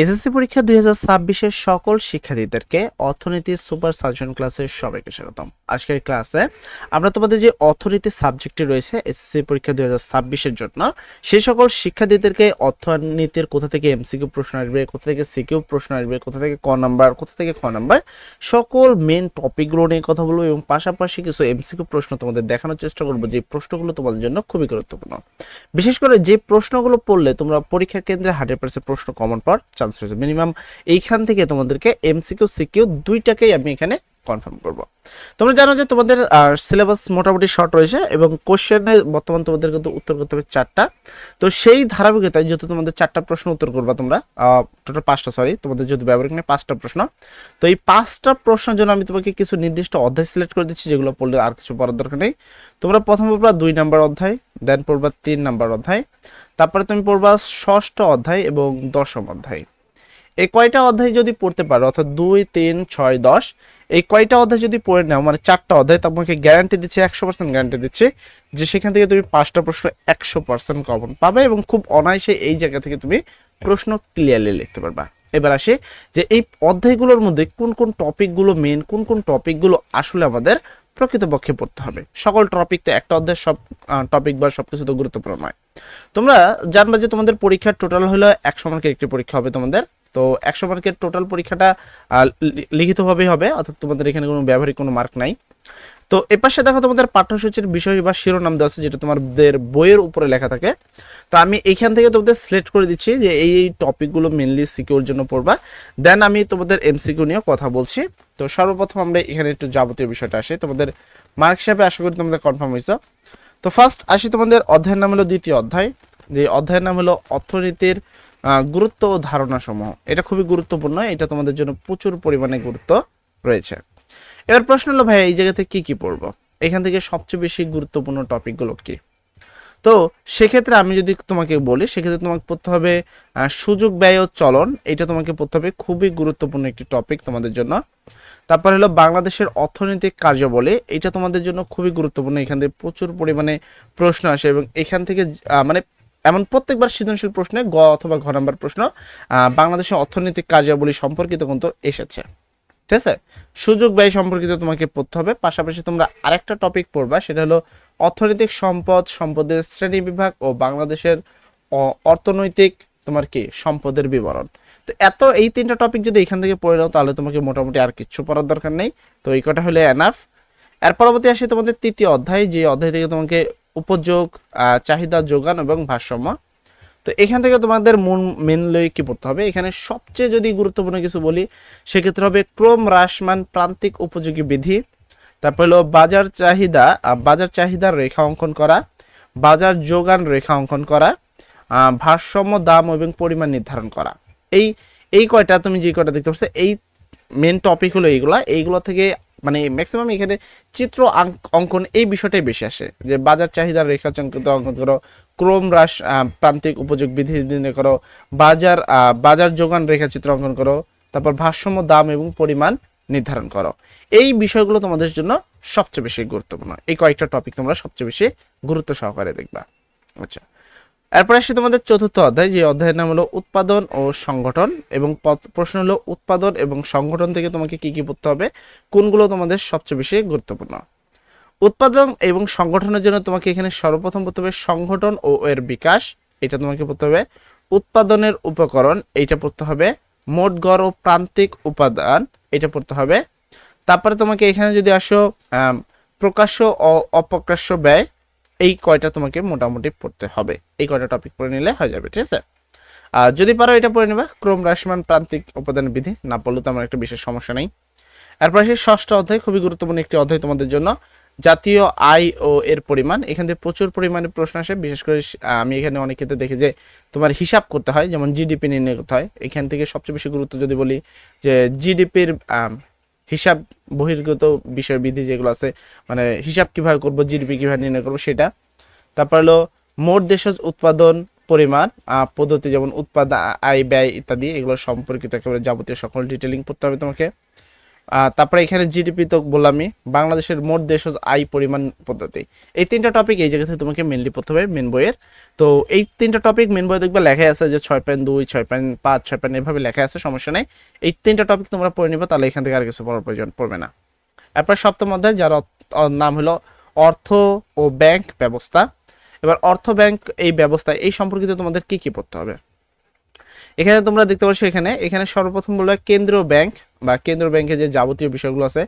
SSC পরীক্ষা দুই হাজার ছাব্বিশের সকল শিক্ষার্থীদেরকে অর্থনীতি সুপার সাজেশন ক্লাসের সবাইকে স্বাগতম। আজকের ক্লাসে আমরা তোমাদের যে অর্থনীতি সাবজেক্টটি রয়েছে, এসএসসি পরীক্ষা দুই হাজার ছাব্বিশের জন্য, সেই সকল শিক্ষার্থীদেরকে অর্থনীতির কোথা থেকে এমসিকিউ প্রশ্ন আসবে, কোথা থেকে সিকিউ প্রশ্ন আসবে, কোথা থেকে ক নাম্বার, কোথা থেকে খ নাম্বার, সকল মেন টপিকগুলো নিয়ে কথা বলব এবং পাশাপাশি কিছু এমসিকিউ প্রশ্ন তোমাদের দেখানোর চেষ্টা করব, যে প্রশ্নগুলো তোমাদের জন্য খুবই গুরুত্বপূর্ণ। বিশেষ করে যে প্রশ্নগুলো পড়লে তোমরা পরীক্ষা কেন্দ্রে হান্ড্রেড পার্সেন্ট প্রশ্ন কমন পাওয়ার চান্স রয়েছে মিনিমাম এইখান থেকে তোমাদেরকে এমসিকিউ সিকিউ দুইটাকেই আমি এখানে কনফার্ম করব। তোমরা জানো যে তোমাদের সিলেবাস মোটামুটি শর্ট রয়েছে এবং কোশ্চেনে বর্তমান তোমাদের কিন্তু উত্তর করতে হবে চারটা। তো সেই ধারাবাহিকতায় যেহেতু তোমাদের চারটা প্রশ্ন উত্তর করবা তোমরা টোটাল পাঁচটা সরি তোমাদের যদি ব্যবহারিক নিয়ে পাঁচটা প্রশ্ন। তো এই পাঁচটা প্রশ্নের জন্য আমি তোমাকে কিছু নির্দিষ্ট অধ্যায় সিলেক্ট করে দিচ্ছি, যেগুলো পড়লে আর কিছু পড়ার দরকার নেই। তোমরা প্রথম পড়বা দুই নাম্বার অধ্যায় দেন পড়বা তিন নাম্বার অধ্যায়। তারপরে তুমি পড়বা ষষ্ঠ অধ্যায় এবং দশম অধ্যায়। এই কয়টা অধ্যায় যদি পড়তে পারো, অর্থাৎ দুই, তিন, ছয়, দশ, এই কয়টা অধ্যায় যদি পড়ে নাও মানে চারটা অধ্যায় তোমাকে গ্যারান্টি দিচ্ছে, একশো পার্সেন্ট গ্যারান্টি দিচ্ছে যে সেখান থেকে তুমি পাঁচটা প্রশ্ন একশো পার্সেন্ট কমন পাবে এবং খুব অনায়াসে এই জায়গা থেকে তুমি প্রশ্ন ক্লিয়ারলি লিখতে পারবা। এবার আসে যে এই অধ্যায়গুলোর মধ্যে কোন কোন টপিকগুলো মেন কোন কোন টপিকগুলো আসলে আমাদের প্রকৃতপক্ষে পড়তে হবে। সকল টপিক তো একটা অধ্যায়, সব টপিক বা সব কিছু তো গুরুত্বপূর্ণ নয়। তোমরা জানবা যে তোমাদের পরীক্ষার টোটাল হলো একশো মার্কের একটি পরীক্ষা হবে তোমাদের। তো একশো মার্কের টোটাল পরীক্ষাটা লিখিতভাবেই হবে, অর্থাৎ তোমাদের এখানে কোনো ব্যবহারিক কোনো মার্ক নাই। তো এপাশে দেখো তোমাদের পাঠ্যসূচির বিষয় বা শিরোনাম দেওয়া আছে, যেটা তোমাদের বইয়ের উপরে লেখা থাকে। তো আমি এখান থেকে তোমাদের সিলেক্ট করে দিচ্ছি যে এই এই টপিকগুলো মেনলি সিকিউর জন্য পড়বা। দেন আমি তোমাদের এমসিকিউ নিয়ে কথা বলছি। তো সর্বপ্রথম আমরা এখানে একটু যাবতীয় বিষয়টা আসি। তোমাদের মার্ক হিসাবে আশা করি তোমাদের কনফার্ম হয়েছে। তো ফার্স্ট আসি তোমাদের অধ্যায়ের নাম হলো দ্বিতীয় অধ্যায়। যে অধ্যায়ের নাম হলো অর্থনীতির গুরুত্ব ও ধারণা সমূহ এটা খুবই গুরুত্বপূর্ণ, এটা তোমাদের জন্য প্রচুর পরিমাণে গুরুত্ব রয়েছে। এবার প্রশ্ন হলো ভাই এই জায়গাতে কি কি পড়ব? এখান থেকে সবচেয়ে বেশি গুরুত্বপূর্ণ টপিকগুলো কি? তো সেক্ষেত্রে আমি যদি তোমাকে বলি, সেক্ষেত্রে তোমাকে পড়তে হবে সুযোগ, ব্যয় ও চলন। এটা তোমাকে পড়তে হবে, খুবই গুরুত্বপূর্ণ একটি টপিক তোমাদের জন্য। তারপর হলো বাংলাদেশের অর্থনৈতিক কার্যাবলী। এটা তোমাদের জন্য খুবই গুরুত্বপূর্ণ। এখান থেকে প্রচুর পরিমাণে প্রশ্ন আসে এবং এখান থেকে মানে এমন প্রত্যেকবার সৃজনশীল প্রশ্নে গ অথবা ঘ নাম্বার প্রশ্ন বাংলাদেশের অর্থনৈতিক কার্যাবলী সম্পর্কিত কিন্তু এসেছে। ঠিক আছে? সুযোগ ব্যয় সম্পর্কিত তোমাকে পড়তে হবে। পাশাপাশি তোমরা আরেকটা টপিক পড়বা, সেটা হলো অর্থনৈতিক সম্পদ, সম্পদের শ্রেণি বিভাগ ও বাংলাদেশের অর্থনৈতিক তোমার কি, সম্পদের বিবরণ। তো এত, এই তিনটা টপিক যদি এখান থেকে পড়ে নাও, তাহলে তোমাকে মোটামুটি আর কিচ্ছু পড়ার দরকার নেই। তো এই কটা হলে এনাফ এর পরবর্তী আসে তোমাদের তৃতীয় অধ্যায়, যে অধ্যায় থেকে তোমাকে উপযোগ চাহিদা যোগান এবং ভারসাম্য। তো এখান থেকে তোমাদের মন মেনলি কি পড়তে হবে? এখানে সবচেয়ে যদি গুরুত্বপূর্ণ কিছু বলি, সেক্ষেত্রে হবে ক্রম হ্রাসমান প্রান্তিক উপযোগী বিধি। তারপর হলো বাজার চাহিদা বাজার চাহিদার রেখা অঙ্কন করা, বাজার যোগান রেখা অঙ্কন করা ভারসাম্য, দাম এবং পরিমাণ নির্ধারণ করা। এই এই কয়টা তুমি যে কয়টা দেখতে পাচ্ছ, এই মেন টপিক হলো এইগুলা। এইগুলো থেকে মানে ম্যাক্সিমাম এখানে চিত্র অঙ্কন এই বিষয়টাই বেশি আসে। যে বাজার চাহিদার রেখাচঙ্কিত অঙ্কন করো, ক্রম হ্রাস প্রান্তিক উপযোগ বিধি নির্ণয় করো, বাজার বাজার যোগান রেখাচিত্র অঙ্কন করো, তারপর ভারসাম্য, দাম এবং পরিমাণ নির্ধারণ করো। এই বিষয়গুলো তোমাদের জন্য সবচেয়ে বেশি গুরুত্বপূর্ণ। এই কয়েকটা টপিক তোমরা সবচেয়ে বেশি গুরুত্ব সহকারে দেখবা। আচ্ছা। এরপর আসি তোমাদের চতুর্থ অধ্যায়, যে অধ্যায়ের নাম হলো উৎপাদন ও সংগঠন, এবং প্রশ্ন হলো উৎপাদন এবং সংগঠন থেকে তোমাকে কি কি পড়তে হবে, কোনগুলো তোমাদের সবচেয়ে বেশি গুরুত্বপূর্ণ। উৎপাদন এবং সংগঠনের জন্য তোমাকে এখানে সর্বপ্রথম পড়তে হবে সংগঠন ও এর বিকাশ, এটা তোমাকে পড়তে হবে। উৎপাদনের উপকরণ, এইটা পড়তে হবে। মোট গড় ও প্রান্তিক উপাদান, এটা পড়তে হবে। তারপরে তোমাকে এখানে যদি আসো প্রকাশ্য ও অপ্রকাশ্য ব্যয় এই কয়টা তোমাকে মোটামুটি পড়তে হবে। এই কয়টা টপিক পড়ে নিলে হয়ে যাবে, ঠিক আছে? আর যদি পারো এটা পড়ে নেবা। ক্রম রাশিমান প্রান্তিক উপাদান বিধি, না পড়লে তো আমার একটা বিশেষ সমস্যা নেই। এরপর সেই ষষ্ঠ অধ্যায়, খুবই গুরুত্বপূর্ণ একটি অধ্যায় তোমাদের জন্য। জাতীয় আয় ও এর পরিমাণ, এখান থেকে প্রচুর পরিমাণে প্রশ্ন আসে। বিশেষ করে আমি এখানে অনেক ক্ষেত্রে দেখি যে তোমার হিসাব করতে হয়, যেমন জিডিপি নির্ণয় করতে হয়। এখান থেকে সবচেয়ে বেশি গুরুত্ব যদি বলি যে জিডিপির হিসাব বহির্গত বিষয়বিধি যেগুলো আছে মানে হিসাব কীভাবে করব, জিডিপি কীভাবে নির্ণয় করব সেটা। তারপর হলো মোট দেশজ উৎপাদন পরিমাণ পদ্ধতি যেমন উৎপাদন আয়, ব্যয় ইত্যাদি, এগুলো সম্পর্কিত একেবারে যাবতীয় সকল ডিটেলিং পড়তে হবে তোমাকে। তারপরে এখানে জিডিপি তো বললামই, বাংলাদেশের মোট দেশজ আয় পরিমাণ পদ্ধতি। এই তিনটা টপিক এই জায়গা থেকে তোমাকে মেনলি পড়তে হবে মেন বইয়ের। তো এই তিনটা টপিক মেন বইয়ে দেখবে লেখা আছে যে ছয় পয়েন্ট দুই, ছয় পয়েন্ট পাঁচ, ছয় পয়েন্ট এভাবে লেখা আছে, সমস্যা নেই। এই তিনটা টপিক তোমরা পড়ে নিবে, তাহলে এখান থেকে আর কিছু পড়ার প্রয়োজন পড়বে না। এরপর সপ্তম অধ্যায়, যার নাম হলো অর্থ ও ব্যাংক ব্যবস্থা। এবার অর্থ ব্যাংক এই ব্যবস্থা, এই সম্পর্কিত তোমাদের কি কি পড়তে হবে? এখানে তোমরা দেখতে পাচ্ছ এখানে। এখানে সর্বপ্রথম বলবে কেন্দ্রীয় ব্যাংক বা কেন্দ্রীয় ব্যাংকে যে যাবতীয় বিষয়গুলো আছে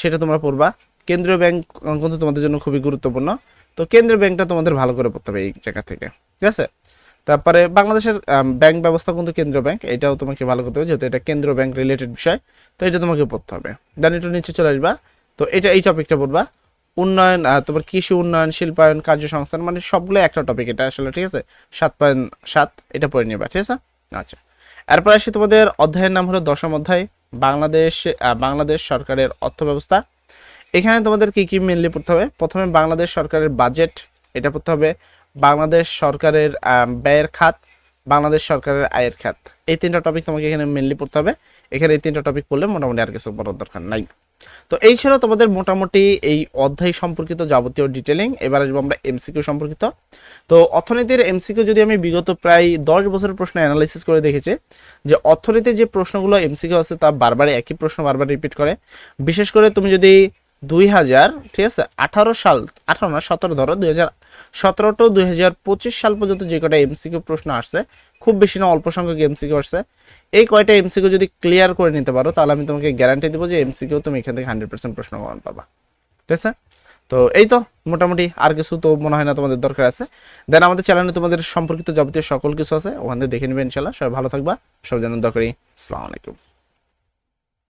সেটা তোমরা পড়বা। কেন্দ্রীয় ব্যাংক কিন্তু তোমাদের জন্য খুবই গুরুত্বপূর্ণ। তো কেন্দ্রীয় ব্যাংকটা তোমাদের ভালো করে পড়তে হবে এই জায়গা থেকে। ঠিক আছে? তারপরে বাংলাদেশের ব্যাংক ব্যবস্থা কিন্তু কেন্দ্রীয় ব্যাংক। এটাও তোমাকে ভালো করতে হবে, যেহেতু এটা কেন্দ্রীয় ব্যাংক রিলেটেড বিষয়। তো এটা তোমাকে পড়তে হবে। দেন একটু নিচে চলে আসবা। তো এটা এই টপিকটা পড়বা। উন্নয়ন তোমার কৃষি উন্নয়ন, শিল্পায়ন কার্যসংস্থান মানে সবগুলো একটা টপিক এটা আসলে, ঠিক আছে? সাত পয়েন্ট সাত, এটা পড়ে নেবা, ঠিক আছে? আচ্ছা। এরপর আসি তোমাদের অধ্যায়ের নাম হলো দশম অধ্যায়, বাংলাদেশ বাংলাদেশ সরকারের অর্থ ব্যবস্থা এখানে তোমাদের কি কি মেনলি পড়তে হবে? প্রথমে বাংলাদেশ সরকারের বাজেট এটা পড়তে হবে বাংলাদেশ সরকারের ব্যয়ের খাত। বাংলাদেশ সরকারের আয়ের খাত। এই তিনটা টপিক তোমাকে এখানে মেনলি পড়তে হবে। এখানে এই তিনটা টপিক পড়লে মোটামুটি আর কিছু পড়ার দরকার নাই। তো এই ছিল তোমাদের মোটামুটি এই অধ্যায় সম্পর্কিত যাবতীয় ডিটেলিং এবার আসব আমরা এমসিকিউ সম্পর্কিত। তো অর্থনীতির এমসিকিউ যদি আমি বিগত প্রায় দশ বছরের প্রশ্ন অ্যানালাইসিস করে দেখেছি, যে অর্থনীতির যে প্রশ্নগুলো এমসিকিউ আছে তা বারবার একই প্রশ্ন বারবার রিপিট করে। বিশেষ করে তুমি যদি দুই হাজার, ঠিক আছে, আঠারো সাল, আঠারো না, সতেরো ধরো, দুই হাজার সতেরো টু দুই হাজার পঁচিশ সাল পর্যন্ত যে কটা এমসিকিউ প্রশ্ন আসছে, খুব বেশি না, অল্প সংখ্যক এমসিকিউ আসছে। এই কয়টা এমসিকিউ যদি ক্লিয়ার করে নিতে পারো, তাহলে আমি তোমাকে গ্যারান্টি দেবো যে এমসিকিউ তুমি এখান থেকে হান্ড্রেড পার্সেন্ট প্রশ্ন গ্রহণ পাবা। ঠিক আছে? তো এই তো, মোটামুটি আর কিছু তো মনে হয় না তোমাদের দরকার আছে। দেন আমাদের চ্যানেলে তোমাদের সম্পর্কিত যাবতীয় সকল কিছু আছে, ওখান থেকে দেখে নেবে ইনশাল্লাহ সবাই ভালো থাকবা সব যেন দরকারি আসসালামু আলাইকুম।